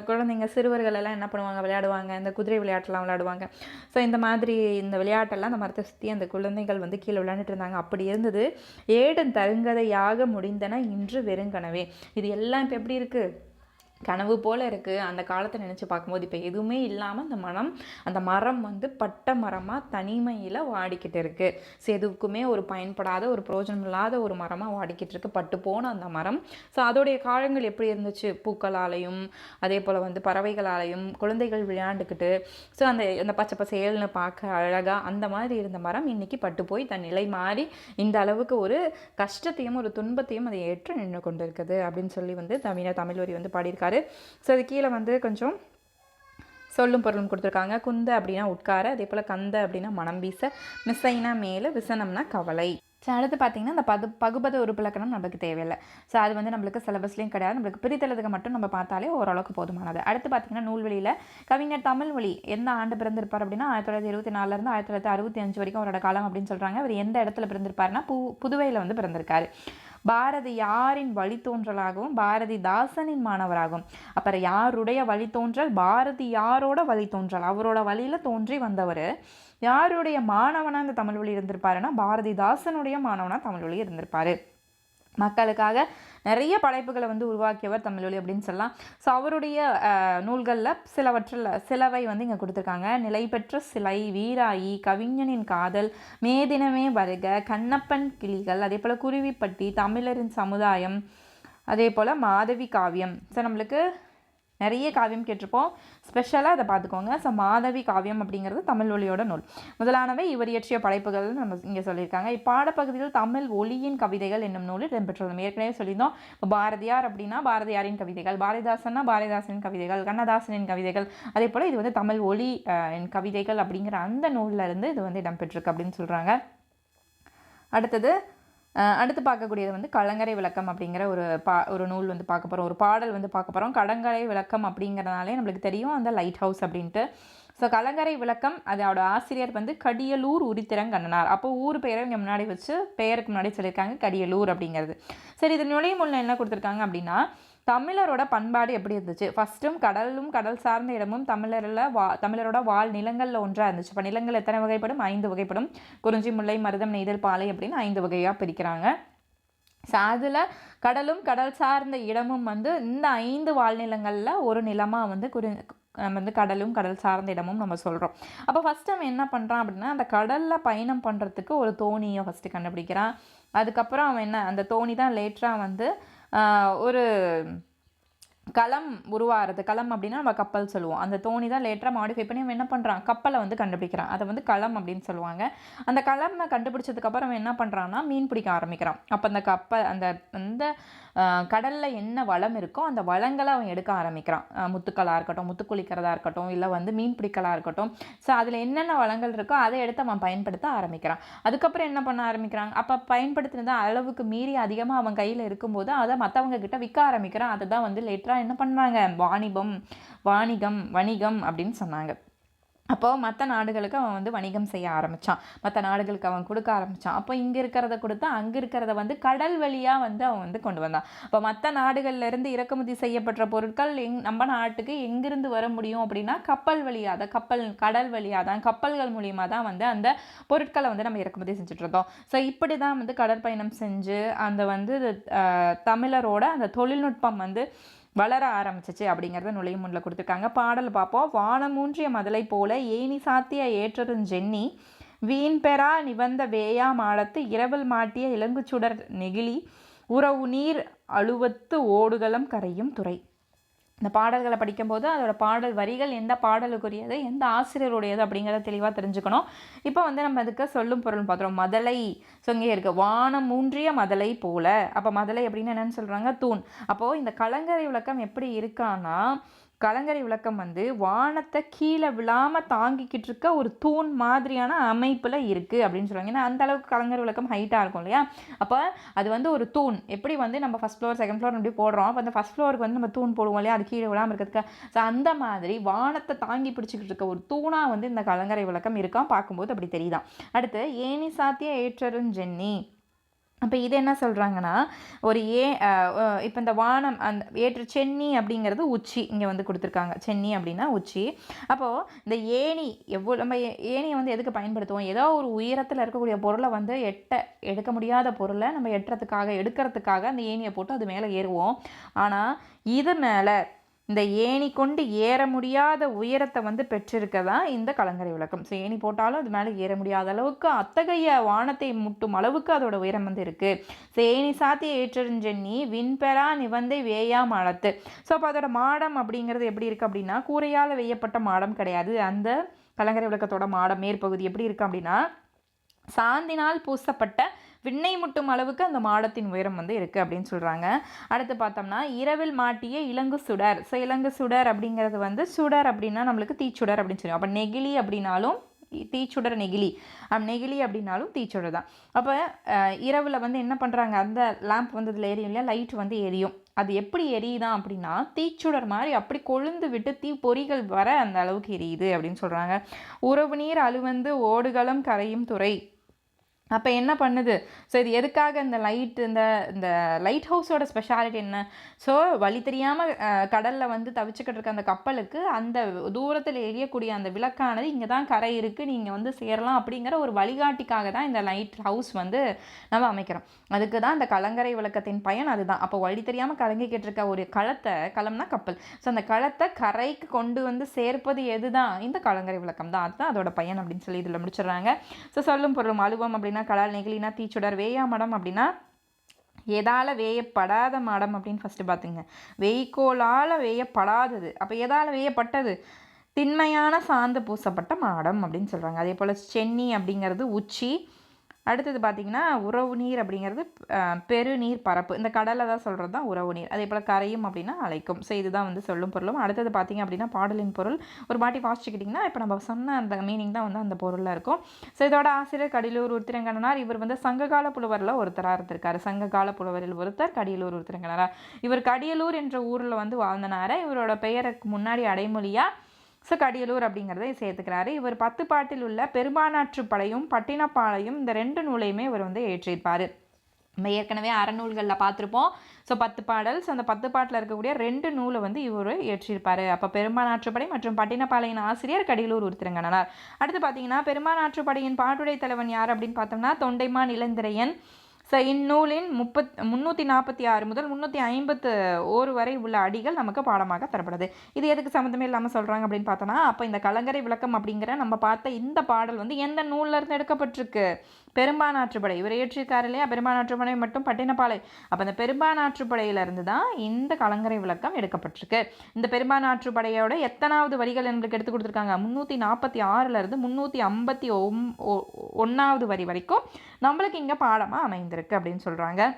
குழந்தைங்க சிறுவர்கள் எல்லாம் என்ன பண்ணுவாங்க? விளையாடுவாங்க. இந்த குதிரை விளையாட்டெல்லாம் விளையாடுவாங்க. ஸோ இந்த மாதிரி இந்த விளையாட்டெல்லாம் அந்த மரத்தை சுற்றி அந்த குழந்தைகள் வந்து கீழே விளையாண்டுட்டு இருந்தாங்க. அப்படி இருந்தது. ஏடும் தருங்கதையாக முடிந்தன இன்று வெறுங்கனவே. இது எல்லாம் இப்போ எப்படி இருக்குது கனவு போல் இருக்குது அந்த காலத்தை நினச்சி பார்க்கும்போது இப்போ எதுவுமே இல்லாமல் அந்த மனம் அந்த மரம் வந்து பட்ட மரமாக தனிமையில் வாடிக்கிட்டு இருக்குது ஸோ எதுக்குமே ஒரு பயன்படாத ஒரு பிரயோஜனம் இல்லாத ஒரு மரமாக வாடிக்கிட்டு இருக்கு. பட்டு போன அந்த மரம். ஸோ அதோடைய காலங்கள் எப்படி இருந்துச்சு? பூக்களாலையும் அதே போல் வந்து பறவைகளாலையும் குழந்தைகள் விளையாண்டுக்கிட்டு ஸோ அந்த அந்த பச்சை பசேல்னு பார்க்க அழகாக அந்த மாதிரி இருந்த மரம் இன்னைக்கு பட்டு போய் தன் நிலை மாறி இந்த அளவுக்கு ஒரு கஷ்டத்தையும் ஒரு துன்பத்தையும் அதை ஏற்று நின்று கொண்டு இருக்குது அப்படின்னு சொல்லி வந்து தமிழ தமிழ்வரி வந்து பாடியிருக்காங்க கொடுத்துருக்காரு. ஸோ அது கீழே வந்து கொஞ்சம் சொல்லும் பொருளும் கொடுத்துருக்காங்க. குந்த அப்படின்னா உட்கார அதே போல் கந்த அப்படின்னா மனம் வீச மிசைனா மேலே விசனம்னா கவலை. ஸோ அடுத்து பார்த்தீங்கன்னா இந்த பது பகுபத உருப்பிலக்கணம் நம்மளுக்கு தேவையில்லை. ஸோ அது வந்து நம்மளுக்கு சிலபஸ்லேயும் கிடையாது. நம்மளுக்கு பிரித்தளதுக்கு மட்டும் நம்ம பார்த்தாலே ஓரளவுக்கு போதுமானது. அடுத்து பார்த்தீங்கன்னா நூல்வெளியில் கவிஞர் தமிழ்மொழி எந்த ஆண்டு பிறந்திருப்பார் அப்படின்னா ஆயிரத்தி தொள்ளாயிரத்தி இருபத்தி நாலுலேருந்து ஆயிரத்தி தொள்ளாயிரத்தி அறுபத்தி அஞ்சு வரைக்கும் அவரோட காலம் அப்படின்னு சொல்கிறாங்க அவர் எந்த இடத்துல பிறந்திருப்பாருன்னா பு புதுவையில் வந்து பிறந்திருக்காரு. பாரதி யாரின் வழித்தோன்றலாகவும் பாரதிதாசனின் மாணவராகவும் அப்புறம் யாருடைய வழித்தோன்றல்? பாரதி யாரோட வழித்தோன்றல்? அவரோட வழியில் தோன்றி வந்தவர். யாருடைய மாணவனாக இந்த தமிழ் வழி இருந்திருப்பாருன்னா பாரதிதாசனுடைய மாணவனாக தமிழ் வழி இருந்திருப்பார். மக்களுக்காக நிறைய படைப்புகளை வந்து உருவாக்கியவர் தமிழொலி அப்படின்னு சொல்லலாம். ஸோ அவருடைய நூல்களில் சிலவற்றில் சிலவை வந்து இங்கே கொடுத்துருக்காங்க. நிலை பெற்ற சிலை வீராயி கவிஞனின் காதல் மேதினமே வருக கண்ணப்பன் கிளிகள் அதே போல் குருவிப்பட்டி தமிழரின் சமுதாயம் அதே போல் மாதவி காவியம். ஸோ நம்மளுக்கு நிறைய காவியம் கேட்டிருப்போம். ஸ்பெஷலாக அதை பார்த்துக்கோங்க. ஸோ மாதவி காவியம் அப்படிங்கிறது தமிழ் ஒளியோட நூல். முதலானவை இவர் இயற்றிய படைப்புகள் நம்ம இங்கே சொல்லியிருக்காங்க. இப்பாடப்பகுதியில் தமிழ் ஒளியின் கவிதைகள் என்னும் நூலில் இடம்பெற்றுள்ளது. ஏற்கனவே சொல்லியிருந்தோம். இப்போ பாரதியார் அப்படின்னா பாரதியாரின் கவிதைகள் பாரதிதாசன்னா பாரதிதாசனின் கவிதைகள் கண்ணதாசனின் கவிதைகள். அதே போல் இது வந்து தமிழ் ஒளி கவிதைகள் அப்படிங்கிற அந்த நூலில் இருந்து இது வந்து இடம்பெற்றிருக்கு அப்படின்னு சொல்கிறாங்க அடுத்தது அடுத்து பார்க்கக்கூடியது வந்து கலங்கரை விளக்கம் அப்படிங்கிற ஒரு பா ஒரு நூல் வந்து பார்க்க போகிறோம் ஒரு பாடல் வந்து பார்க்க போகிறோம் கடங்கரை விளக்கம் அப்படிங்கிறனாலே நம்மளுக்கு தெரியும் அந்த லைட் ஹவுஸ் அப்படின்ட்டு. ஸோ கலங்கரை விளக்கம் அதோட ஆசிரியர் வந்து கடியலூர் உரித்திரங்கண்ணனார். அப்போ ஊர் பெயரை இங்கே முன்னாடி வச்சு பெயருக்கு முன்னாடி சொல்லியிருக்காங்க கடியலூர் அப்படிங்கிறது. சரி இது நுழைமுள்ள என்ன கொடுத்துருக்காங்க அப்படின்னா தமிழரோட பண்பாடு எப்படி இருந்துச்சு? ஃபஸ்ட்டும் கடலும் கடல் சார்ந்த இடமும் தமிழரில் வா தமிழரோட வாழ் நிலங்களில் ஒன்றாக இருந்துச்சு. இப்போ நிலங்கள் எத்தனை வகைப்படும்? ஐந்து வகைப்படும். குறிஞ்சி முல்லை மருதம் நெய்தல் பாலை அப்படின்னு ஐந்து வகையாக பிரிக்கிறாங்க. ஸோ அதில் கடலும் கடல் சார்ந்த இடமும் வந்து இந்த ஐந்து வாழ்நிலங்களில் ஒரு நிலமாக வந்து குறி நம்ம வந்து கடலும் கடல் சார்ந்த இடமும் நம்ம சொல்கிறோம் அப்போ ஃபஸ்ட் அவன் என்ன பண்ணுறான் அப்படின்னா அந்த கடலில் பயணம் பண்ணுறதுக்கு ஒரு தோணியை ஃபஸ்ட்டு கண்டுபிடிக்கிறான். அதுக்கப்புறம் அவன் என்ன அந்த தோணி தான் லேட்டராக வந்து ஒரு களம் உருவாகிறது. களம் அப்படின்னா நம்ம கப்பல் சொல்லுவோம். அந்த தோணி தான் லேட்டராக மாடிஃபை பண்ணி அவன் என்ன பண்ணுறான் கப்பலை வந்து கண்டுபிடிக்கிறான். அதை வந்து களம் அப்படின்னு சொல்லுவாங்க. அந்த களம் கண்டுபிடிச்சதுக்கப்புறம் அவன் என்ன பண்ணுறான்னா மீன் பிடிக்க ஆரம்பிக்கிறான். அப்போ அந்த கப்பல் அந்த அந்த கடலில் என்ன வளம் இருக்கோ அந்த வளங்களை அவன் எடுக்க ஆரம்பிக்கிறான். முத்துக்களாக இருக்கட்டும் முத்து குளிக்கிறதா இருக்கட்டும் இல்லை வந்து மீன் பிடிக்கலாக இருக்கட்டும். ஸோ அதில் என்னென்ன வளங்கள் இருக்கோ அதை எடுத்து அவன் பயன்படுத்த ஆரம்பிக்கிறான். அதுக்கப்புறம் என்ன பண்ண ஆரம்பிக்கிறாங்க? அப்போ பயன்படுத்தினது அளவுக்கு மீறி அதிகமாக அவன் கையில் இருக்கும்போது அதை மற்றவங்க கிட்ட விற்க ஆரம்பிக்கிறான். அதுதான் வந்து லேட்டராக என்ன பண்ணாங்க வாணிபம் வாணிகம் வணிகம் அப்படின்னு சொன்னாங்க. அப்போது மற்ற நாடுகளுக்கு அவன் வந்து வணிகம் செய்ய ஆரம்பித்தான் மற்ற நாடுகளுக்கு அவன் கொடுக்க ஆரம்பித்தான் அப்போ இங்கே இருக்கிறத கொடுத்து அங்கே இருக்கிறத வந்து கடல் வழியாக வந்து அவன் வந்து கொண்டு வந்தான். இப்போ மற்ற நாடுகள்லேருந்து இறக்குமதி செய்யப்பட்ட பொருட்கள் எங் நம்ம நாட்டுக்கு எங்கிருந்து வர முடியும் அப்படின்னா கப்பல் வழியாக தான் கப்பல் கடல் வழியாக தான் கப்பல்கள் மூலியமாக தான் வந்து அந்த பொருட்களை வந்து நம்ம இறக்குமதி செஞ்சுட்டு இருந்தோம். ஸோ இப்படி தான் வந்து கடற்பயணம் செஞ்சு அந்த வந்து தமிழரோட அந்த தொழில்நுட்பம் வந்து வளர ஆரம்பிச்சிச்சு அப்படிங்கிறத நுழையும் முன்னில் கொடுத்துருக்காங்க. பாடல் பார்ப்போம். வானமூன்றிய மதலை போல ஏனி சாத்திய ஏற்றருஞ்சென்னி வீண் பெறா நிவந்த வேயா மாடத்து இரவல் மாட்டிய இலங்குச்சுடர் நெகிழி. உறவு நீர் அழுவத்து ஓடுகளம் கரையும் துறை. இந்த பாடல்களை படிக்கும்போது அதோட பாடல் வரிகள் எந்த பாடலுக்குரியது எந்த ஆசிரியருடையது அப்படிங்கிறத தெளிவாக தெரிஞ்சுக்கணும். இப்போ வந்து நம்ம அதுக்கு சொல்லும் பொருள் பார்த்துறோம் மதலை. ஸோ இங்கே வானம் மூன்றிய மதலை போல. அப்போ மதலை அப்படின்னு என்னென்னு சொல்கிறாங்க தூண். அப்போது இந்த கலங்கரை விளக்கம் எப்படி இருக்கான்னா கலங்கரை விளக்கம் வந்து வானத்தை கீழே விழாமல் தாங்கிக்கிட்டு இருக்க ஒரு தூண் மாதிரியான அமைப்பில் இருக்குது அப்படின்னு சொல்லுவாங்க. ஏன்னா அந்த அளவுக்கு கலங்கரை விளக்கம் ஹைட்டாக இருக்கும் இல்லையா? அப்போ அது வந்து ஒரு தூண். எப்படி வந்து நம்ம ஃபஸ்ட் ஃப்ளோர் செகண்ட் ஃப்ளோர் அப்படி போடுறோம்? அப்போ அந்த ஃபஸ்ட் ஃப்ளோருக்கு வந்து நம்ம தூண் போடுவோம் இல்லையா? அது கீழே விழாமல் இருக்கிறதுக்கு. ஸோ அந்த மாதிரி வானத்தை தாங்கி பிடிச்சிக்கிட்டு இருக்க ஒரு தூணாக வந்து இந்த கலங்கரை விளக்கம் இருக்கான் பார்க்கும்போது அப்படி தெரியுதான். அடுத்து ஏனி சாத்திய ஏற்றருஞ்சென்னி அப்போ இது என்ன சொல்கிறாங்கன்னா ஒரு ஏ இப்போ இந்த வானம் அந்த ஏற்று சென்னி அப்படிங்கிறது உச்சி இங்கே வந்து கொடுத்துருக்காங்க. சென்னி அப்படின்னா உச்சி. அப்போது இந்த ஏணி எவ்வளோ நம்ம ஏணியை வந்து எதுக்கு பயன்படுத்துவோம்? ஏதோ ஒரு உயரத்தில் இருக்கக்கூடிய பொருளை வந்து எட்ட எடுக்க முடியாத பொருளை நம்ம எட்டுறதுக்காக எடுக்கிறதுக்காக அந்த ஏணியை போட்டு அது மேலே ஏறுவோம். ஆனால் இது மேலே இந்த ஏணி கொண்டு ஏற முடியாத உயரத்தை வந்து பெற்றிருக்க தான் இந்த கலங்கரை விளக்கம். ஸோ ஏணி போட்டாலும் அது மேலே ஏற முடியாத அளவுக்கு அத்தகைய வானத்தை முட்டும் அளவுக்கு அதோட உயரம் வந்து இருக்குது ஸோ ஏணி சாத்தி ஏற்றறிஞ்செண்ணி விண்பெறா நிவந்தை வேயா மாடத்து ஸோ அப்போ அதோட மாடம் அப்படிங்கிறது எப்படி இருக்குது அப்படின்னா கூரையால் வெய்யப்பட்ட மாடம் கிடையாது. அந்த கலங்கரை விளக்கத்தோட மாடம் மேற்பகுதி எப்படி இருக்குது அப்படின்னா சாந்தினால் பூசப்பட்ட விண்ணை முட்டும் அளவுக்கு அந்த மாடத்தின் உயரம் வந்து இருக்குது அப்படின்னு சொல்கிறாங்க அடுத்து பார்த்தோம்னா இரவில் மாட்டிய இலங்கு சுடர். ஸோ இலங்கு சுடர் அப்படிங்கிறது வந்து சுடர் அப்படின்னா நம்மளுக்கு தீச்சுடர் அப்படின்னு சொல்லுவோம். அப்போ நெகிழி அப்படின்னாலும் தீச்சுடர் நெகிழி. நெகிழி அப்படின்னாலும் தீச்சுடர் தான். அப்போ இரவில் வந்து என்ன பண்ணுறாங்க அந்த லேம்ப் வந்து இதில் எரியும் இல்லையா? லைட் வந்து எரியும். அது எப்படி எரியுதான் அப்படின்னா தீச்சுடர் மாதிரி அப்படி கொழுந்து விட்டு தீ பொறிகள் வர அந்த அளவுக்கு எரியுது அப்படின்னு சொல்கிறாங்க உறவு நீர் அழுவந்து ஓடுகளம் கரையும் துறை. அப்போ என்ன பண்ணுது? ஸோ இது எதுக்காக இந்த லைட் இந்த இந்த லைட் ஹவுஸோட ஸ்பெஷாலிட்டி என்ன? ஸோ வழி தெரியாமல் கடலில் வந்து தவிச்சுக்கிட்டு இருக்க அந்த கப்பலுக்கு அந்த தூரத்தில் எரியக்கூடிய அந்த விளக்கானது இங்கே தான் கரை இருக்குது நீங்கள் வந்து சேரலாம் அப்படிங்கிற ஒரு வழிகாட்டிக்காக தான் இந்த லைட் ஹவுஸ் வந்து நம்ம அமைக்கிறோம். அதுக்கு தான் இந்த கலங்கரை விளக்கத்தின் பயன் அதுதான். அப்போ வழி தெரியாமல் கலங்கிக்கிட்டு இருக்க ஒரு களத்தை களம்னா கப்பல். ஸோ அந்த களத்தை கரைக்கு கொண்டு வந்து சேர்ப்பது எது தான் இந்த கலங்கரை விளக்கம் தான் அதுதான் அதோட பயன் அப்படின்னு சொல்லி இதில் முடிச்சிடுறாங்க. ஸோ சொல்லும் பொருளும் அலுவம் அப்படின்னு கடல் நெகிழினா தீச்சுடர் வேயா மடம் அப்படின்னா எதால் வேயப்படாத மடம் அப்படின்னு ஃபஸ்ட்டு பார்த்துங்க வெய்கோலால் வேயப்படாதது. அப்போ எதால் வேயப்பட்டது? திண்மையான சாந்து பூசப்பட்ட மாடம் அப்படின்னு சொல்கிறாங்க அதே போல் சென்னி அப்படிங்கிறது உச்சி அடுத்தது பார்த்திங்கன்னா உறவு நீர் அப்படிங்கிறது பெருநீர் பரப்பு. இந்த கடலை தான் சொல்கிறது தான் உறவு நீர். அதே போல் கரையும் அப்படின்னா அழைக்கும் ஸோ இதுதான் வந்து சொல்லும் பொருளும். அடுத்தது பார்த்திங்க அப்படின்னா பாடலின் பொருள். ஒரு பாட்டி வாசிச்சுக்கிட்டிங்கன்னா இப்போ நம்ம சொன்ன அந்த மீனிங் தான் வந்து அந்த பொருளில் இருக்கும். ஸோ இதோட ஆசிரியர் கடிலூர் உருத்திரங்கனார் இவர் வந்து சங்ககால புலவரில் ஒருத்தராக இருந்திருக்காரு. சங்ககால புலவரில் ஒருத்தர் கடியலூர் உருத்திரங்கனாரா இவர் கடியலூர் என்ற ஊரில் வந்து வாழ்ந்தனார. இவரோட பெயருக்கு முன்னாடி அடைமொழியாக ஸோ கடியலூர் அப்படிங்கிறத சேர்த்துக்கிறாரு. இவர் பத்து பாட்டில் உள்ள பெரும்பானாற்று படையும் பட்டினப்பாளையும் இந்த ரெண்டு நூலையுமே இவர் வந்து ஏற்றிருப்பார். நம்ம ஏற்கனவே அறநூல்களில் பார்த்துருப்போம். ஸோ பத்து பாடல் ஸோ அந்த பத்து பாட்டில் இருக்கக்கூடிய ரெண்டு நூலை வந்து இவர் ஏற்றிருப்பார். அப்போ பெரும்பானாற்றுப்படை மற்றும் பட்டினப்பாளையின் ஆசிரியர் கடியலூர் உருத்திரங்கனார் அடுத்து பார்த்தீங்கன்னா பெரும்பானாற்றுப்படையின் பாட்டுடை தலைவன் யார் அப்படின்னு பார்த்தோம்னா தொண்டைமான் இளந்திரையன். ஸோ இந்நூலின் முப்பத் முந்நூற்றி நாற்பத்தி ஆறு முதல் முந்நூற்றி ஐம்பத்து ஓரு வரை உள்ள அடிகள் நமக்கு பாடமாக தரப்படுது. இது எதுக்கு சம்மந்தமே இல்லாமல் சொல்கிறாங்க அப்படின்னு பார்த்தோன்னா அப்போ இந்த கலங்கரை விளக்கம் அப்படிங்கிற நம்ம பார்த்த இந்த பாடல் வந்து எந்த நூல்ல இருந்து எடுக்கப்பட்டிருக்கு? பெரும்பானாற்றுப்படை இவர் இயற்றியிருக்காரு இல்லையா பெரும்பானாற்றுப்படை மட்டும் பட்டினப்பாலை. அப்போ இந்த பெரும்பானாற்றுப்படையிலிருந்து தான் இந்த கலங்கரை விளக்கம் எடுக்கப்பட்டிருக்கு. இந்த பெரும்பானாற்றுப்படையோட எத்தனாவது வரிகள் எங்களுக்கு எடுத்து கொடுத்துருக்காங்க? முந்நூற்றி நாற்பத்தி ஆறுலேருந்து முந்நூற்றி ஐம்பத்தி ஒம் ஒ- வரி வரைக்கும் நம்மளுக்கு இங்கே பாடமாக அமைந்திருக்கு அப்படின்னு சொல்கிறாங்க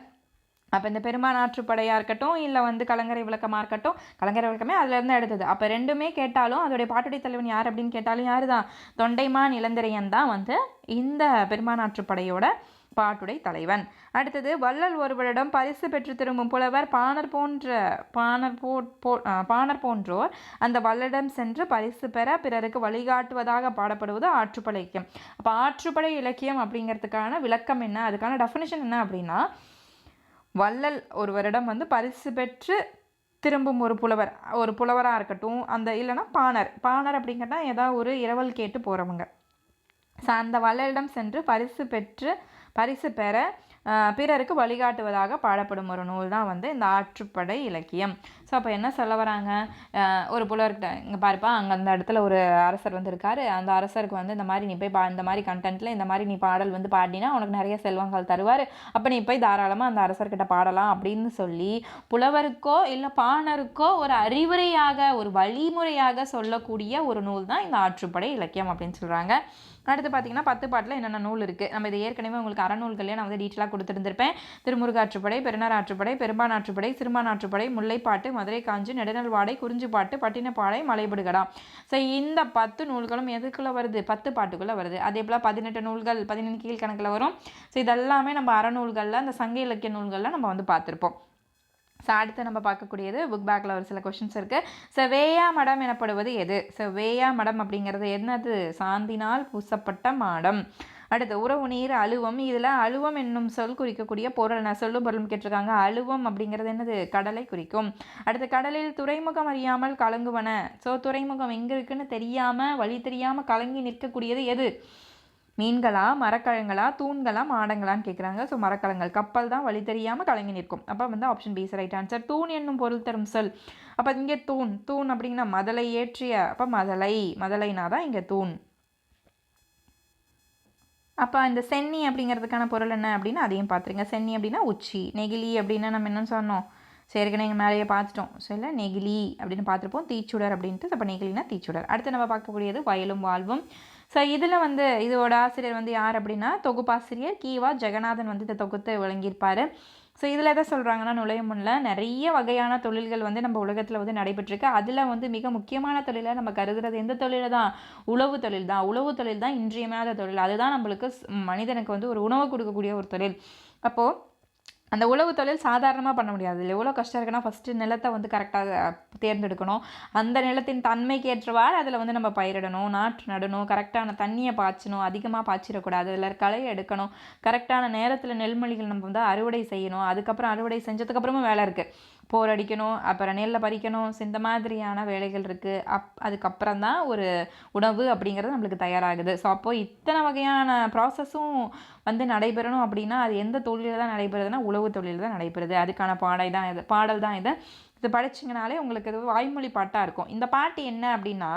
அப்போ இந்த பெருமானாற்று படையாக இருக்கட்டும் இல்லை வந்து கலங்கரை விளக்கமாக இருக்கட்டும் கலங்கரை விளக்கமே அதுலேருந்து எடுத்தது. அப்போ ரெண்டுமே கேட்டாலும் அதோடைய பாட்டுடை தலைவன் யார் அப்படின்னு கேட்டாலும் யார் தான் தொண்டைமான் இளந்திரையன் தான் வந்து இந்த பெருமானாற்று ஆற்றுப்படையோட பாட்டுடை தலைவன். அடுத்தது வள்ளல் ஒருவரிடம் பரிசு பெற்று திரும்பும் புலவர் பாணர் போன்ற பாணர் போ போ- பாணர் போன்றோர் அந்த வள்ளலிடம் சென்று பரிசு பெற பிறருக்கு வழிகாட்டுவதாக பாடப்படுவது ஆற்றுப்படை இலக்கியம் அப்போ ஆற்றுப்படை இலக்கியம் அப்படிங்கிறதுக்கான விளக்கம் என்ன? அதுக்கான டெஃபினேஷன் என்ன அப்படின்னா வள்ளல் ஒருவரிடம் வந்து பரிசு பெற்று திரும்பும் ஒரு புலவர் ஒரு புலவராக இருக்கட்டும் அந்த இல்லைன்னா பாணர். பாணர் அப்படிங்கன்னா ஏதாவது ஒரு இரவல் கேட்டு போகிறவங்க ஸோ அந்த வள்ளலிடம் சென்று பரிசு பெற்று பரிசு பெற பிறருக்கு வழிகாட்டுவதாக பாடப்படும் ஒரு நூல் தான் வந்து இந்த ஆற்றுப்படை இலக்கியம். ஸோ அப்போ என்ன சொல்ல வராங்க? ஒரு புலவர்கிட்ட இங்கே பாருப்பா அங்கே அந்த இடத்துல ஒரு அரசர் வந்து இருக்காரு. அந்த அரசருக்கு வந்து இந்த மாதிரி நீ போய் பா இந்த மாதிரி கண்டென்ட்டில் இந்த மாதிரி நீ பாடல் வந்து பாடினா உனக்கு நிறைய செல்வங்கள் தருவார். அப்போ நீ போய் தாராளமாக அந்த அரசர்கிட்ட பாடலாம் அப்படின்னு சொல்லி புலவருக்கோ இல்லை பாணருக்கோ ஒரு அறிவுரையாக ஒரு வழிமுறையாக சொல்லக்கூடிய ஒரு நூல் தான் இந்த ஆற்றுப்படை இலக்கியம் அப்படின்னு சொல்கிறாங்க அடுத்து பார்த்தீங்கன்னா பத்து பாட்டில் என்னென்ன நூல் இருக்குது நம்ம இது ஏற்கனவே உங்களுக்கு அறநூல்களே நான் வந்து டீட்டெயிலாக கொடுத்துருந்துருப்பேன். திருமுருகாற்றுப்படை பெருநார் ஆற்றுப்படை பெரும்பான் ஆற்றுப்படை சிறுமான் ஆற்றுப்படை முல்லைப்பாட்டு மதுரை காஞ்சி நெடுநல்வாடை குறிஞ்சிப்பாட்டு பட்டினப்பாடை மலைபடுகடா ஸோ இந்த பத்து நூல்களும் எதுக்குள்ளே வருது? பத்து பாட்டுக்குள்ளே வருது. அதே போல் பதினெட்டு நூல்கள் பதினெண்டு கீழ்கணக்கில் வரும். ஸோ இதெல்லாமே நம்ம அறநூல்களில் அந்த சங்க இலக்கிய நூல்களில் நம்ம வந்து பார்த்துருப்போம். ஸோ அடுத்து நம்ம பார்க்கக்கூடியது. புக் பேக்கில் ஒரு சில கொஷின்ஸ் இருக்குது ஸோ வேயா மடம் எனப்படுவது எது? ஸோ வேயா மடம் அப்படிங்கிறது என்னது? சாந்தினால் பூசப்பட்ட மாடம். அடுத்து உறவு நீர் அழுவம். இதில் அழுவம் என்னும் சொல் குறிக்கக்கூடிய பொருள். நான் சொல்லும் பொருளும் கேட்டிருக்காங்க. அழுவம் அப்படிங்கிறது என்னது? கடலை குறிக்கும். அடுத்து கடலில் துறைமுகம் அறியாமல் கலங்குவன. ஸோ துறைமுகம் எங்கே இருக்குன்னு தெரியாமல் வழி தெரியாமல் கலங்கி நிற்கக்கூடியது எது? மீன்களா மரக்கழங்களா தூண்களா மாடங்களான்னு கேட்குறாங்க ஸோ மரக்கலங்கள். கப்பல் தான் வழி தெரியாமல் கலங்கி நிற்கும். அப்போ வந்து ஆப்ஷன் பி ரைட் ஆன்சர் தூண் என்னும் பொருள் தரும் சொல். அப்போ இங்கே தூண். தூண் அப்படின்னா மதலை ஏற்றிய அப்போ மதலை. மதலைனா தான் இங்கே தூண். அப்போ இந்த சென்னி அப்படிங்கிறதுக்கான பொருள் என்ன அப்படின்னா அதையும் பார்த்துருங்க. சென்னி அப்படின்னா உச்சி. நெகிழி அப்படின்னா நம்ம என்னன்னு சொன்னோம். சரிக்கணும் எங்கள் மேலேயே பார்த்துட்டோம். ஸோ இல்லை நெகிழி அப்படின்னு பார்த்துருப்போம். தீச்சுடர் அப்படின்ட்டு. அப்போ நெகிழினா தீச்சுடர். அடுத்து நம்ம பார்க்கக்கூடியது வயலும் வாழ்வும். ஸோ இதில் வந்து இதோட ஆசிரியர் வந்து யார் அப்படின்னா தொகுப்பாசிரியர் கீவா ஜெகநாதன் வந்து இதை தொகுத்து வழங்கியிருப்பார். ஸோ இதில் எதை சொல்கிறாங்கன்னா நுழையமுன்ல நிறைய வகையான தொழில்கள் வந்து நம்ம உலகத்தில் வந்து நடைபெற்றிருக்கு. அதில் வந்து மிக முக்கியமான தொழிலாக நம்ம கருதுறது எந்த தொழில் தான்? உழவு தொழில் தான். உழவு தொழில் தான் இன்றியமையாத தொழில். அதுதான் நம்மளுக்கு ஸ்- மனிதனுக்கு வந்து ஒரு உணவு கொடுக்கக்கூடிய ஒரு தொழில். அப்போது அந்த உழவு தொழில் சாதாரணமாக பண்ண முடியாது. இல்லை எவ்வளோ கஷ்டம் இருக்குன்னா ஃபஸ்ட்டு நிலத்தை வந்து கரெக்டாக தேர்ந்தெடுக்கணும். அந்த நிலத்தின் தன்மைக்கு ஏற்றவாறு அதில் வந்து நம்ம பயிரிடணும். நாற்று நடணும். கரெக்டான தண்ணியை பாய்ச்சணும். அதிகமாக பாய்ச்சிடக்கூடாது. அதில் களை எடுக்கணும். கரெக்டான நேரத்தில் நெல்மொழிகள் நம்ம வந்து அறுவடை செய்யணும். அதுக்கப்புறம் அறுவடை செஞ்சதுக்கப்புறமும் வேலை இருக்குது போர் அடிக்கணும் அப்புறம் நெல்லை பறிக்கணும் இந்த மாதிரியான வேலைகள் இருக்குது அப் அதுக்கப்புறம் தான் ஒரு உணவு அப்படிங்கிறது நம்மளுக்கு தயாராகுது. ஸோ அப்போது இத்தனை வகையான ப்ராசஸும் வந்து நடைபெறணும் அப்படின்னா அது எந்த தொழிலில் தான் நடைபெறுதுன்னா உழவு தொழில் தான் நடைபெறுது. அதுக்கான பாடை தான் இது பாடல் தான் இது. இது படிச்சிங்கனாலே உங்களுக்கு இது வாய்மொழி பாட்டாக இருக்கும். இந்த பாட்டு என்ன அப்படின்னா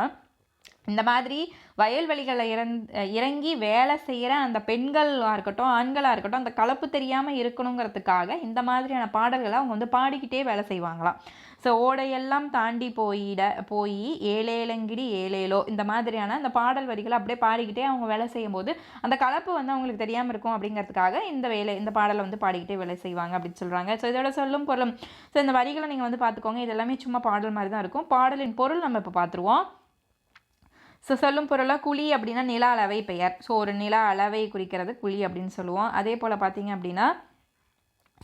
இந்த மாதிரி வயல்வெளிகளில் இறந் இறங்கி வேலை செய்கிற அந்த பெண்களாக இருக்கட்டும் ஆண்களாக இருக்கட்டும் அந்த கலப்பு தெரியாமல் இருக்கணுங்கிறதுக்காக இந்த மாதிரியான பாடல்களை அவங்க வந்து பாடிக்கிட்டே வேலை செய்வாங்களாம். ஸோ ஓடையெல்லாம் தாண்டி போயிட போய் ஏழேலங்கிடி ஏழேலோ இந்த மாதிரியான அந்த பாடல் வரிகளை அப்படியே பாடிக்கிட்டே அவங்க வேலை செய்யும்போது அந்த கலப்பு வந்து அவங்களுக்கு தெரியாமல் இருக்கும் அப்படிங்கிறதுக்காக இந்த வேலை இந்த பாடலை வந்து பாடிக்கிட்டே வேலை செய்வாங்க அப்படின்னு சொல்கிறாங்க ஸோ இதோட சொல்லும் பொருளும் ஸோ இந்த வரிகளை நீங்கள் வந்து பார்த்துக்கோங்க. இது எல்லாமே சும்மா பாடல் மாதிரி தான் இருக்கும். பாடலின் பொருள் நம்ம இப்போ பார்த்துருவோம். ஸோ சொல்லும் பொருளாக குழி அப்படின்னா நில அளவை பெயர். ஸோ ஒரு நில அளவை குறிக்கிறது குழி அப்படின்னு சொல்லுவோம். அதே போல் பார்த்தீங்க அப்படின்னா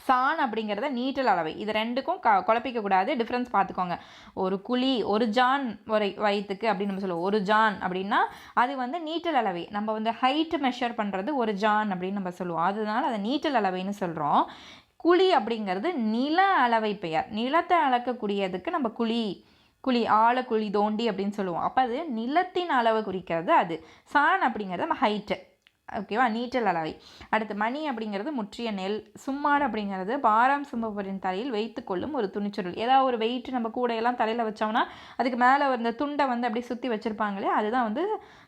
சான் அப்படிங்கிறத நீட்டல் அளவை. இது ரெண்டுக்கும் க குழப்பிக்கக்கூடாது டிஃப்ரென்ஸ் பார்த்துக்கோங்க. ஒரு குழி ஒரு ஜான் ஒரு வயிற்றுக்கு அப்படின்னு நம்ம சொல்லுவோம். ஒரு ஜான் அப்படின்னா அது வந்து நீட்டல் அளவை. நம்ம வந்து ஹைட் மெஷர் பண்ணுறது ஒரு ஜான் அப்படின்னு நம்ம சொல்லுவோம். அதனால அதை நீட்டல் அளவைன்னு சொல்கிறோம் குழி அப்படிங்கிறது நில அளவை பெயர். நிலத்தை அளக்கக்கூடியதுக்கு நம்ம குழி குழி ஆழ குழி தோண்டி அப்படின்னு சொல்லுவோம். அப்போ அது நிலத்தின் அளவை குறிக்கிறது அது. சான் அப்படிங்கிறது நம்ம ஹைட்டு ஓகேவா நீட்டல் அளவை. அடுத்து மணி அப்படிங்கிறது முற்றிய நெல். சும்மாடு அப்படிங்கிறது பாராம் சும்பவரின் தலையில் வைத்துக்கொள்ளும் ஒரு துணிச்சுருள். ஏதாவது ஒரு வெயிட் நம்ம கூடையெல்லாம் தலையில் வச்சோம்னா அதுக்கு மேலே இந்த துண்டை வந்து அப்படியே சுற்றி வச்சுருப்பாங்களே அதுதான் வந்து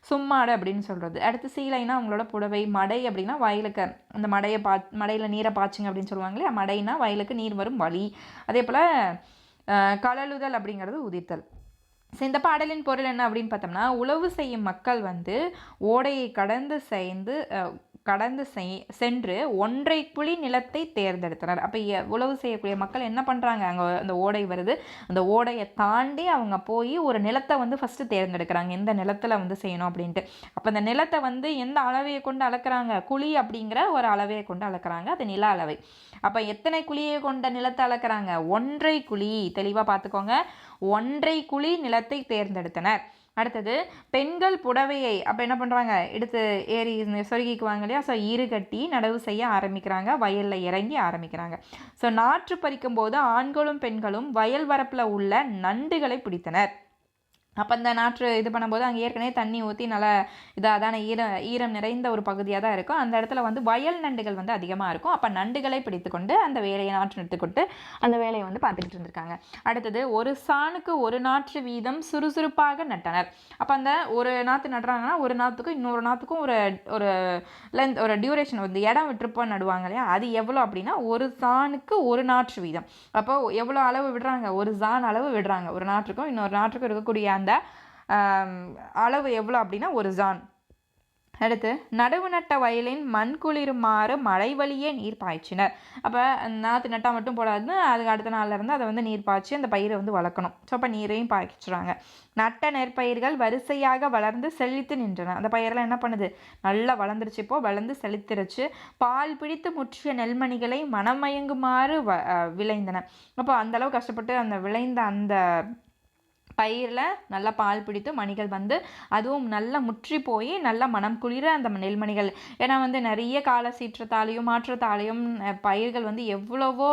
சும்மாடு அப்படின்னு சொல்கிறது அடுத்து சீலைனா அவங்களோட புடவை மடை அப்படின்னா வயலுக்கு. அந்த மடையை பா மடையில் நீரை பாய்ச்சுங்க அப்படின்னு சொல்லுவாங்களே மடைனா வயலுக்கு நீர் வரும் வழி. அதே போல் கலலுதல் அப்படிங்கிறது உதித்தல். இந்த பாடலின் பொருள் என்ன அப்படின்னு பார்த்தோம்னா உழவு செய்யும் மக்கள் வந்து ஓடையை கடந்து சேர்ந்து கடந்து செய் சென்று ஒன்றை குழி நிலத்தை தேர்ந்தெடுத்தனர். அப்போ உழவு செய்யக்கூடிய மக்கள் என்ன பண்ணுறாங்க அங்கே அந்த ஓடை வருது. அந்த ஓடையை தாண்டி அவங்க போய் ஒரு நிலத்தை வந்து ஃபஸ்ட்டு தேர்ந்தெடுக்கிறாங்க. எந்த நிலத்தில் வந்து செய்யணும் அப்படின்ட்டு. அப்போ அந்த நிலத்தை வந்து எந்த அளவையை கொண்டு அளக்குறாங்க? குழி அப்படிங்கிற ஒரு அளவையை கொண்டு அளக்குறாங்க. அது நில அளவை. அப்போ எத்தனை குழியை கொண்ட நிலத்தை அளக்குறாங்க? ஒன்றை குழி. தெளிவாக பார்த்துக்கோங்க. ஒன்றை குழி நில நிலத்தை தேர்ந்தெடுத்தனர். அடுத்தது பெண்கள் புடவையை அப்போ என்ன பண்ணுறாங்க எடுத்து ஏறி சொருகிக்குவாங்க இல்லையா? ஸோ ஈறு கட்டி நடவு செய்ய ஆரம்பிக்கிறாங்க. வயலில் இறங்கி ஆரம்பிக்கிறாங்க. ஸோ நாற்று பறிக்கும் போது ஆண்களும் பெண்களும் வயல் வரப்பில் உள்ள நண்டுகளை பிடித்தனர். அப்போ அந்த நாற்று இது பண்ணும்போது அங்கே ஏற்கனவே தண்ணி ஊற்றி நல்லா இதாக ஈரம் ஈரம் நிறைந்த ஒரு பகுதியாக தான் இருக்கும். அந்த இடத்துல வந்து வயல் நண்டுகள் வந்து அதிகமாக இருக்கும். அப்போ நண்டுகளை பிடித்துக்கொண்டு அந்த வேலையை நாற்று எடுத்துக்கொண்டு அந்த வேலையை வந்து பார்த்துக்கிட்டு இருந்திருக்காங்க. அடுத்தது ஒரு சாணுக்கு ஒரு நாற்று வீதம் சுறுசுறுப்பாக நட்டனர். அப்போ அந்த ஒரு நாற்று நடுறாங்கன்னா ஒரு நாற்றுக்கும் இன்னொரு நாற்றுக்கும் ஒரு ஒரு லென்த் ஒரு டியூரேஷன் வந்து இடம் விட்டுருப்போம் நடுவாங்க இல்லையா? அது எவ்வளோ அப்படின்னா ஒரு சாணுக்கு ஒரு நாற்று வீதம். அப்போ எவ்வளோ அளவு விடுறாங்க? ஒரு சான் அளவு விடுறாங்க. ஒரு நாற்றுக்கும் இன்னொரு நாற்றுக்கும் இருக்கக்கூடிய அந்த அளவு எவ்வளோ அப்படின்னா ஒரு ஜான். அடுத்து நடவு நட்ட வயலின் மண் குளிருமாறு மழை வழியே நீர் பாய்ச்சினர். அப்போ நாற்று நட்டால் மட்டும் போடாதுன்னு அதுக்கு அடுத்த நாளில் இருந்து அதை வந்து நீர் பாய்ச்சி அந்த பயிரை வந்து வளர்க்கணும். ஸோ அப்போ நீரையும் பாய்ச்சிடுறாங்க. நட்ட நெற்பயிர்கள் வரிசையாக வளர்ந்து செழித்து நின்றன. அந்த பயிரெலாம் என்ன பண்ணுது? நல்லா வளர்ந்துருச்சு இப்போ வளர்ந்து செழித்திருச்சு. பால் பிடித்து முற்றிய நெல்மணிகளை மனமயங்குமாறு வ விளைந்தன. அப்போ அந்தளவு கஷ்டப்பட்டு அந்த விளைந்த அந்த பயிரில் நல்லா பால் பிடித்து மணிகள் வந்து அதுவும் நல்லா முற்றி போய் நல்லா மனம் குளிர அந்த நெல்மணிகள் ஏன்னா வந்து நிறைய கால சீற்றத்தாலையும் மாற்றத்தாலையும் பயிர்கள் வந்து எவ்வளவோ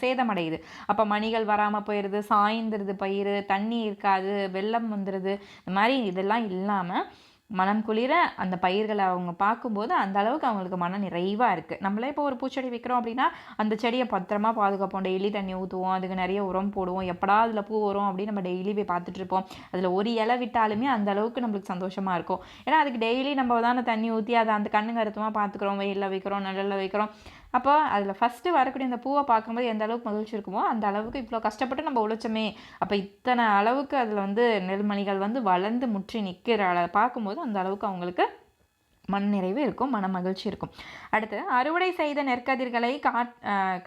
சேதமடையுது. அப்போ மணிகள் வராமல் போயிடுது சாய்ந்துருது பயிர் தண்ணி இருக்காது வெள்ளம் வந்துடுது இந்த மாதிரி இதெல்லாம் இல்லாமல் மனம் குளிர அந்த பயிர்களை அவங்க பார்க்கும்போது அந்த அளவுக்கு அவங்களுக்கு மன நிறைவாக இருக்குது நம்மளே இப்போ ஒரு பூச்செடி விற்கிறோம் அப்படின்னா அந்த செடியை பத்திரமா பாதுகாப்போம். டெய்லி தண்ணி ஊற்றுவோம் அதுக்கு நிறைய உரம் போடுவோம். எப்படா அதில் பூ வரும் அப்படின்னு நம்ம டெய்லி போய் பார்த்துட்ருப்போம் அதில் ஒரு இலை விட்டாலுமே அந்த அளவுக்கு நம்மளுக்கு சந்தோஷமாக இருக்கும். ஏன்னா அதுக்கு டெய்லி நம்ம தானே தண்ணி ஊற்றி அதை அந்த கண்ணு கருத்துமாக பார்த்துக்குறோம். வெயிலில் வைக்கிறோம் நிழலில் வைக்கிறோம். அப்போ அதில் ஃபஸ்ட்டு வரக்கூடிய இந்த பூவை பார்க்கும்போது எந்த அளவுக்கு மகிழ்ச்சி இருக்குமோ அந்த அளவுக்கு இவ்வளோ கஷ்டப்பட்டு நம்ம உழைச்சோமே. அப்போ இத்தனை அளவுக்கு அதில் வந்து நெல்மணிகள் வந்து வளர்ந்து முற்றி நிற்கிற அளவு பார்க்கும்போது அந்த அளவுக்கு அவங்களுக்கு மன நிறைவு இருக்கும் மன மகிழ்ச்சி இருக்கும். அடுத்து அறுவடை செய்த நெற்கதிர்களை காட்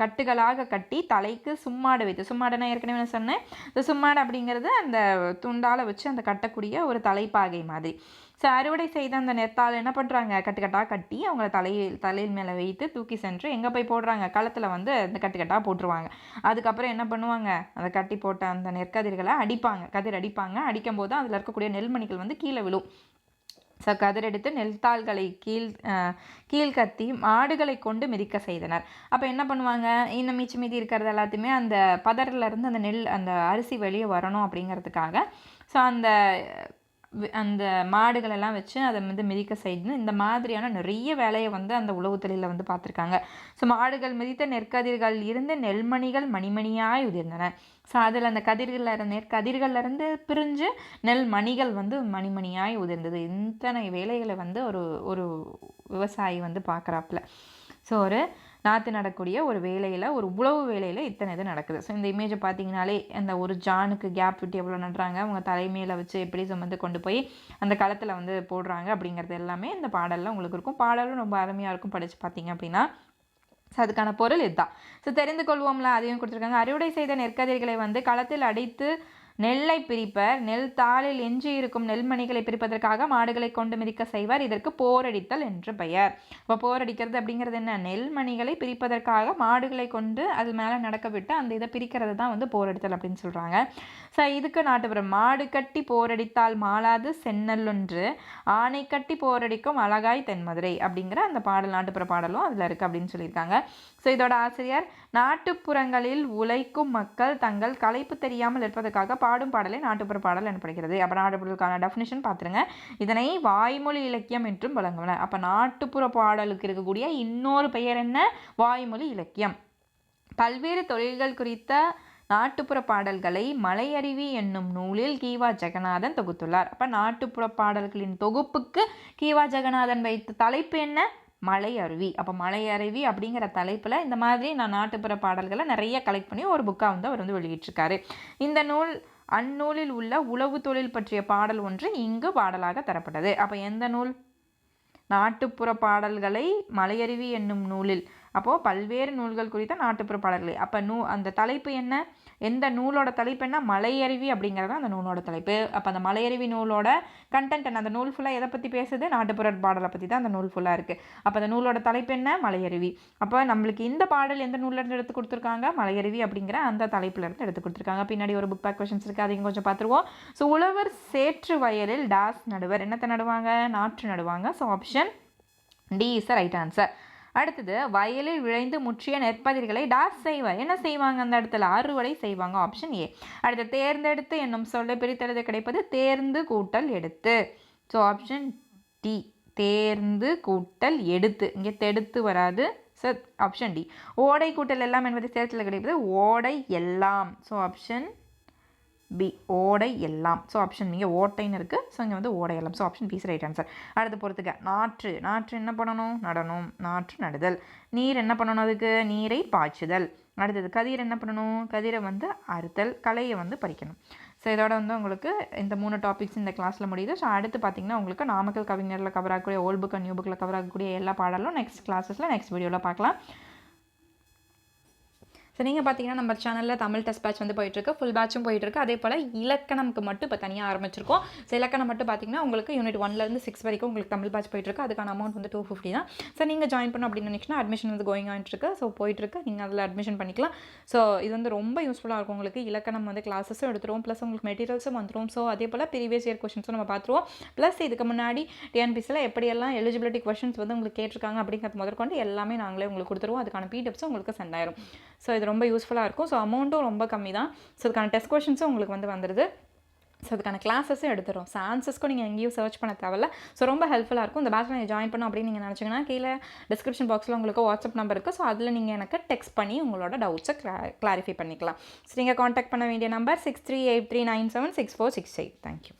கட்டுகளாக கட்டி தலைக்கு சும்மாடு வைத்து சும்மாடு நான் ஏற்கனவே சொன்னேன். இந்த சும்மாடு அப்படிங்கிறது அந்த துண்டால் வச்சு அந்த கட்டக்கூடிய ஒரு தலைப்பாகை மாதிரி. ஸோ அறுவடை செய்த அந்த நெத்தால் என்ன பண்ணுறாங்க கட்டுக்கட்டாக கட்டி அவங்கள தலையில் தலையில் மேலே வைத்து தூக்கி சென்று எங்கே போய் போடுறாங்க? களத்தில் வந்து அந்த கட்டுக்கட்டாக போட்டுருவாங்க. அதுக்கப்புறம் என்ன பண்ணுவாங்க? அந்த கட்டி போட்ட அந்த நெற்கதிர்களை அடிப்பாங்க. கதிர் அடிப்பாங்க. அடிக்கும் போது அதில் இருக்கக்கூடிய நெல்மணிகள் வந்து கீழே விழும். ஸோ கதிரெடுத்து நெல்தாள்களை கீழ் கீழ்கத்தி மாடுகளை கொண்டு மிதிக்க செய்தனர். அப்போ என்ன பண்ணுவாங்க? இந்த மிச்சம் மீதி இருக்கிறது எல்லாத்தையுமே அந்த பதர்லேருந்து அந்த நெல் அந்த அரிசி வெளியே வரணும் அப்படிங்கிறதுக்காக. ஸோ அந்த அந்த மாடுகளெல்லாம் வச்சு அதை வந்து மிதிக்க செய்து இந்த மாதிரியான நிறைய வேலையை வந்து அந்த உழவு தொழிலில் வந்து பார்த்துருக்காங்க. ஸோ மாடுகள் மிதித்த நெற்கதிர்கள் இருந்து நெல்மணிகள் மணிமணியாய் உதிர்ந்தன. ஸோ அதில் அந்த கதிர்களில் நெற்கதிர்கள்லேருந்து பிரிஞ்சு நெல் மணிகள் வந்து மணிமணியாய் உதிர்ந்தது. இத்தனை வேலைகளை வந்து ஒரு ஒரு விவசாயி வந்து பார்க்குறாப்புல ஸோ ஒரு நாற்று நடக்கூடிய ஒரு வேலையில் ஒரு உழவு வேலையில் இத்தனை இது நடக்குது. ஸோ இந்த இமேஜை பார்த்தீங்கனாலே அந்த ஒரு ஜானுக்கு கேப் விட்டு எவ்வளோ நடுறாங்க அவங்க தலைமையில் வச்சு எப்படி சுமந்து கொண்டு போய் அந்த களத்தில் வந்து போடுறாங்க அப்படிங்கிறது எல்லாமே இந்த பாடலில் உங்களுக்கு இருக்கும். பாடலும் ரொம்ப அருமையாக இருக்கும். படித்து பார்த்தீங்க அப்படின்னா ஸோ அதுக்கான பொருள் இதுதான். ஸோ தெரிந்து கொள்வோம்ல அதையும் கொடுத்துருக்காங்க. அறுவடை செய்த நெற்கதிர்களை வந்து களத்தில் அடித்து நெல்லை பிரிப்பர். நெல் தாளில் எஞ்சி இருக்கும் நெல்மணிகளை பிரிப்பதற்காக மாடுகளை கொண்டு மிதிக்க செய்வார். இதற்கு போரடித்தல் என்று பெயர். இப்போ போரடிக்கிறது அப்படிங்கிறது என்ன? நெல்மணிகளை பிரிப்பதற்காக மாடுகளை கொண்டு அது மேலே நடக்க விட்டு அந்த இதை பிரிக்கிறது தான் வந்து போரடித்தல் அப்படின்னு சொல்கிறாங்க ஸோ இதுக்கு நாட்டுப்புறம். மாடு கட்டி போரடித்தால் மாளாது சென்னல்லொன்று ஆணை கட்டி போரடிக்கும் அழகாய் தென்மதுரை அப்படிங்கிற அந்த பாடல் நாட்டுப்புற பாடலும் அதில் இருக்குது அப்படின்னு சொல்லியிருக்காங்க. ஸோ இதோட ஆசிரியர் நாட்டுப்புறங்களில் உழைக்கும் மக்கள் தங்கள் களைப்பு தெரியாமல் இருப்பதற்காக பாடும் பாடலை நாட்டுப்புற பாடல் எனப்படுகிறது. அப்போ நாட்டுப்புறக்கான டெஃபினிஷன் பார்த்துருங்க. இதனை வாய்மொழி இலக்கியம் என்றும் வழங்குவன அப்போ நாட்டுப்புற பாடலுக்கு இருக்கக்கூடிய இன்னொரு பெயர் என்ன? வாய்மொழி இலக்கியம். பல்வேறு தொழில்கள் குறித்த நாட்டுப்புற பாடல்களை மலையருவி என்னும் நூலில் கீவா ஜெகநாதன் தொகுத்துள்ளார். அப்போ நாட்டுப்புற பாடல்களின் தொகுப்புக்கு கீவா ஜெகநாதன் வைத்த தலைப்பு என்ன? மலை அருவி. அப்போ மலை அருவி அப்படிங்கிற தலைப்பில் இந்த மாதிரி நான் நாட்டுப்புற பாடல்களை நிறைய கலெக்ட் பண்ணி ஒரு புக்காக வந்து அவர் வந்து வெளியிட்டிருக்காரு. இந்த நூல் அந்நூலில் உள்ள உளவு தொழில் பற்றிய பாடல் ஒன்று இங்கு பாடலாக தரப்பட்டது. அப்போ எந்த நூல்? நாட்டுப்புற பாடல்களை மலையருவி என்னும் நூலில். அப்போது பல்வேறு நூல்கள் குறித்த நாட்டுப்புற பாடல்கள். அப்போ நூ அந்த தலைப்பு என்ன? எந்த நூலோட தலைப்பு என்ன? மலையருவி அப்படிங்கிறது அந்த நூலோட தலைப்பு. அப்போ அந்த மலையருவி நூலோட கண்டென்ட் என்ன? அந்த நூல் ஃபுல்லாக எதை பற்றி பேசுது? நாட்டுப்புற பாடலை பற்றி தான் அந்த நூல் ஃபுல்லாக இருக்குது அப்போ அந்த நூலோட தலைப்பு என்ன? மலையருவி. அப்போ நம்மளுக்கு இந்த பாடல் எந்த நூல்லேருந்து எடுத்து கொடுத்துருக்காங்க? மலையருவி அப்படிங்கிற அந்த தலைப்புலேருந்து எடுத்து கொடுத்துருக்காங்க. பின்னாடி ஒரு புக் பேக் கொஷின்ஸ் இருக்குது அதையும் கொஞ்சம் பார்த்துருவோம். ஸோ உழவர் சேற்று வயலில் டாஸ் நடுவர். என்னத்தை நடுவாங்க? நாற்று நடுவாங்க. So option D is right answer அடுத்தது வயலில் விளைந்து முற்றிய நெற்பதிர்களை டாஸ் செய்வார் என்ன செய்வாங்க அந்த இடத்துல? அறுவடை செய்வாங்க ஆப்ஷன் ஏ அடுத்து தேர்ந்தெடுத்து என்னும் சொல்ல பிரித்தெழுத கிடைப்பது தேர்ந்து கூட்டல் எடுத்து. ஸோ ஆப்ஷன் டி தேர்ந்து கூட்டல் எடுத்து. இங்கே தெடுத்து வராது. ஸோ ஆப்ஷன் டி ஓடை கூட்டல் எல்லாம் என்பதை சேர்த்துல கிடைப்பது ஓடை எல்லாம். ஸோ ஆப்ஷன் பி ஓடை எல்லாம். ஸோ ஆப்ஷன் இங்கே ஓட்டைன்னு இருக்குது ஸோ இங்கே வந்து ஓடை எல்லாம். So option B right answer அடுத்து பொறுத்துக்க. நாற்று. நாற்று என்ன பண்ணணும்? நடணும். நாற்று நடுதல். நீர் என்ன பண்ணணும் அதுக்கு? நீரை பாய்ச்சுதல். அடுத்தது கதிர் என்ன பண்ணணும்? கதிரை வந்து அறுத்தல். கலையை வந்து பறிக்கணும். ஸோ இதோட வந்து உங்களுக்கு இந்த மூணு டாபிக்ஸ் இந்த கிளாஸில் முடியுது. ஸோ அடுத்து பார்த்தீங்கன்னா உங்களுக்கு நாமக்கல் கவிஞரில் கவர் ஆகக்கூடிய ஓல்ட் புக் அண்ட் நியூ புக்கில் கவர் ஆகக்கூடிய எல்லா பாடலும் நெக்ஸ்ட் கிளாஸஸில் நெக்ஸ்ட் வீடியோவில் பார்க்கலாம். ஸோ நீங்கள் பார்த்தீங்கன்னா நம்ம சேனலில் தமிழ் டெஸ்ட் பேட்ச் வந்து போயிட்டுருக்கு ஃபுல் பேட்சும் போயிட்டுருக்கு அதே போல் இலக்கணம்க்கு மட்டும் இப்போ தனியாக ஆரம்பிச்சிருக்கோம். ஸோ இலக்கணம் மட்டும் பார்த்தீங்கன்னா உங்களுக்கு யூனிட் ஒன்லேருந்து சிக்ஸ் வரைக்கும் உங்களுக்கு தமிழ் பேட்ச் போயிட்டுருக்கு அதுக்கான அமௌண்ட் வந்து டூ ஃபிஃப்டி தான். ஸோ நீங்கள் ஜாயின் பண்ணணும் அப்படின்னு நினச்சிங்கன்னா அட்மிஷன் வந்து கோயிங் ஆகிட்டுருக்கு ஸோ போயிட்டுருக்கு நீங்கள் அதில் அட்மிஷன் பண்ணிக்கலாம். ஸோ இது வந்து ரொம்ப யூஸ்ஃபுல்லாக இருக்கும் உங்களுக்கு. இலக்கணம் வந்து கிளாஸஸும் எடுத்துருவோம். ப்ளஸ் உங்களுக்கு மெட்டீரியல்ஸும் வந்துடும் ஸோ அதே போல் ப்ரீவியஸ் இயர் கொஷின்ஸும் நம்ம பார்த்துருவோம் ப்ளஸ் இதுக்கு முன்னாடி டிஎன்பிசியில் எப்படியெல்லாம் எலிஜிபிலிட்டி கொஷின்ஸ் வந்து உங்களுக்கு கேட்டிருக்காங்க அப்படிங்கிறது முதற்கொண்டு எல்லாமே நாங்களே உங்களுக்கு கொடுத்துருவோம். அதுக்கான பிடிஎஃப்ஸும் உங்களுக்கு சென்ட் ஆயிரும். ஸோ இது ரொம்ப யூஸ்ஃபுல்லாக இருக்கும். ஸோ அமௌண்ட்டும் ரொம்ப கம்மி தான் ஸோ அதுக்கான டெஸ்ட் கொஷின்ஸும் உங்களுக்கு வந்து வந்துடுது ஸோ அதுக்கான கிளாஸஸும் எடுத்துரும் ஸோ ஆன்சர்ஸ்க்கும் நீங்கள் எங்கேயும் சர்ச் பண்ண தேவையில்ல. ஸோ ரொம்ப ஹெல்ப்ஃபுல்லாக இருக்கும். இந்த பேட்சில் நீங்கள் ஜாயின் பண்ணணும் அப்படின்னு நீங்கள் நினச்சிங்கன்னா கீழே டிஸ்கிரிப்ஷன் பாக்ஸில் உங்களுக்கு வாட்ஸ்அப் நம்பர் இருக்குது ஸோ அதில் நீங்கள் எனக்கு டெக்ஸ்ட் பண்ணி உங்களோட டவுட்ஸை கிளா கிளாரிஃபை பண்ணிக்கலாம். ஸோ நீங்கள் காண்டாக்ட் பண்ண வேண்டிய number six three eight three nine seven six four six eight thank you